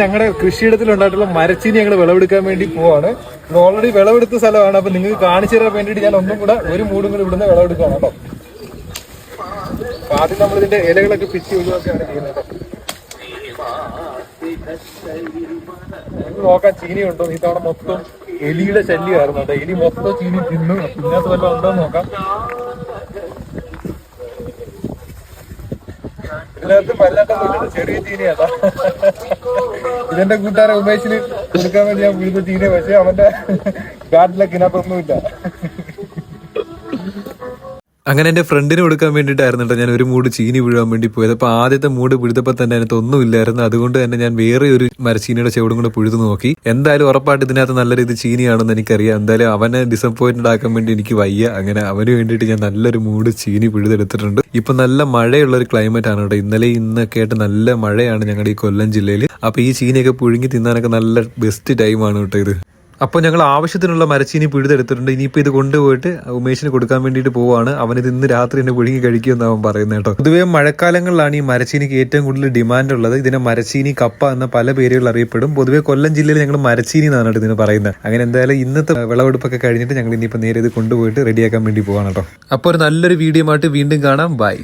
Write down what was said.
ഞങ്ങളുടെ കൃഷിയിടത്തിലുണ്ടായിട്ടുള്ള മരച്ചീനി ഞങ്ങൾ വിളവെടുക്കാൻ വേണ്ടി പോവാണ്. ഇത് ഓൾറെഡി വിളവെടുത്ത സ്ഥലമാണ്. അപ്പൊ നിങ്ങൾക്ക് കാണിച്ചു തരാൻ വേണ്ടിയിട്ട് ഞാൻ ഒന്നും കൂടെ ഒരു മൂടും കൂടി ഇവിടുന്ന് വിളവെടുക്കുകയാണ് കേട്ടോ. ആദ്യം നമ്മൾ ഇതിന്റെ ഇലകളൊക്കെ പിച്ചി ഒഴിവാക്കുകയാണ് ചെയ്യുന്നത് നോക്കാൻ ചീനി ഉണ്ടോ? ഈ തവണ മൊത്തം എലിയുടെ ശല്യമായിരുന്നു കേട്ടോ. എലി മൊത്തം ചീനി തിന്നു. ഇന്നത്തെ വല്ലതും ഉണ്ടോ നോക്കാം. ഇതിനകത്ത് വല്ലാത്ത ചെറിയ ചീനിയാട്ടാ ഇതെന്റെ കൂട്ടുകാരെ ഉമേഷിന് കൊടുക്കാൻ വേണ്ടി ഞാൻ വീഴുന്ന തീരെ പക്ഷെ അവന്റെ കാട്ടിലെ കിനാപ്പൊന്നുമില്ല അങ്ങനെ എന്റെ ഫ്രണ്ടിന് കൊടുക്കാൻ വേണ്ടിയിട്ടായിരുന്നു ഞാൻ ഒരു മൂട് ചീനി വീഴാൻ വേണ്ടി പോയത്. അപ്പൊ ആദ്യത്തെ മൂട് പിഴുതപ്പോ തന്നെ അതിനകത്ത് ഒന്നുമില്ലായിരുന്നു. അതുകൊണ്ട് തന്നെ ഞാൻ വേറെ ഒരു മരച്ചീനിയുടെ ചുവടും കൂടെ പുഴുതു നോക്കി. എന്തായാലും ഉറപ്പായിട്ട് ഇതിനകത്ത് നല്ല രീതി ചീനിയാണെന്ന് എനിക്കറിയാം. എന്തായാലും അവനെ ഡിസപ്പോയിന്റഡ് ആക്കാൻ വേണ്ടി എനിക്ക് വയ്യ. അങ്ങനെ അവന് വേണ്ടിയിട്ട് ഞാൻ നല്ലൊരു മൂട് ചീനി പിഴുതെടുത്തിട്ടുണ്ട്. ഇപ്പൊ നല്ല മഴയുള്ള ഒരു ക്ലൈമറ്റ് ആണ് കേട്ടോ. ഇന്നലെ ഇന്നൊക്കെ ആയിട്ട് നല്ല മഴയാണ് ഞങ്ങളുടെ ഈ കൊല്ലം ജില്ലയിൽ അപ്പൊ ഈ ചീനിയൊക്കെ പുഴുങ്ങി തിന്നാനൊക്കെ നല്ല ബെസ്റ്റ് ടൈമാണ് കേട്ടോ ഇത്. അപ്പോൾ ഞങ്ങൾ ആവശ്യത്തിനുള്ള മരച്ചീനി പിഴുതെടുത്തിട്ടുണ്ട് ഇനിയിപ്പോൾ ഇത് കൊണ്ടുപോയിട്ട് ഉമേഷിന് കൊടുക്കാൻ വേണ്ടിയിട്ട് പോവാണ്. അവനിത് ഇന്ന് രാത്രി എന്നെ പുഴുങ്ങി കഴിക്കുമെന്ന് അവൻ പറയുന്നത് കേട്ടോ. പൊതുവേ മഴക്കാലങ്ങളിലാണ് ഈ മരച്ചീനിക്ക് ഏറ്റവും കൂടുതൽ ഡിമാൻഡ് ഉള്ളത്. ഇതിനെ മരച്ചീനി കപ്പ എന്ന പല പേരുകൾ അറിയപ്പെടും. പൊതുവേ കൊല്ലം ജില്ലയിൽ ഞങ്ങൾ മരച്ചീനി എന്നാണ് കേട്ടോ ഇതിന് പറയുന്നത്. അങ്ങനെ എന്തായാലും ഇന്നത്തെ വിളവെടുപ്പൊക്കെ കഴിഞ്ഞിട്ട് ഞങ്ങൾ ഇനിയിപ്പോൾ നേരെ ഇത് കൊണ്ടുപോയിട്ട് റെഡിയാക്കാൻ വേണ്ടി പോവാണ് കേട്ടോ. അപ്പോൾ ഒരു നല്ലൊരു വീഡിയോ ആയിട്ട് വീണ്ടും കാണാം. ബൈ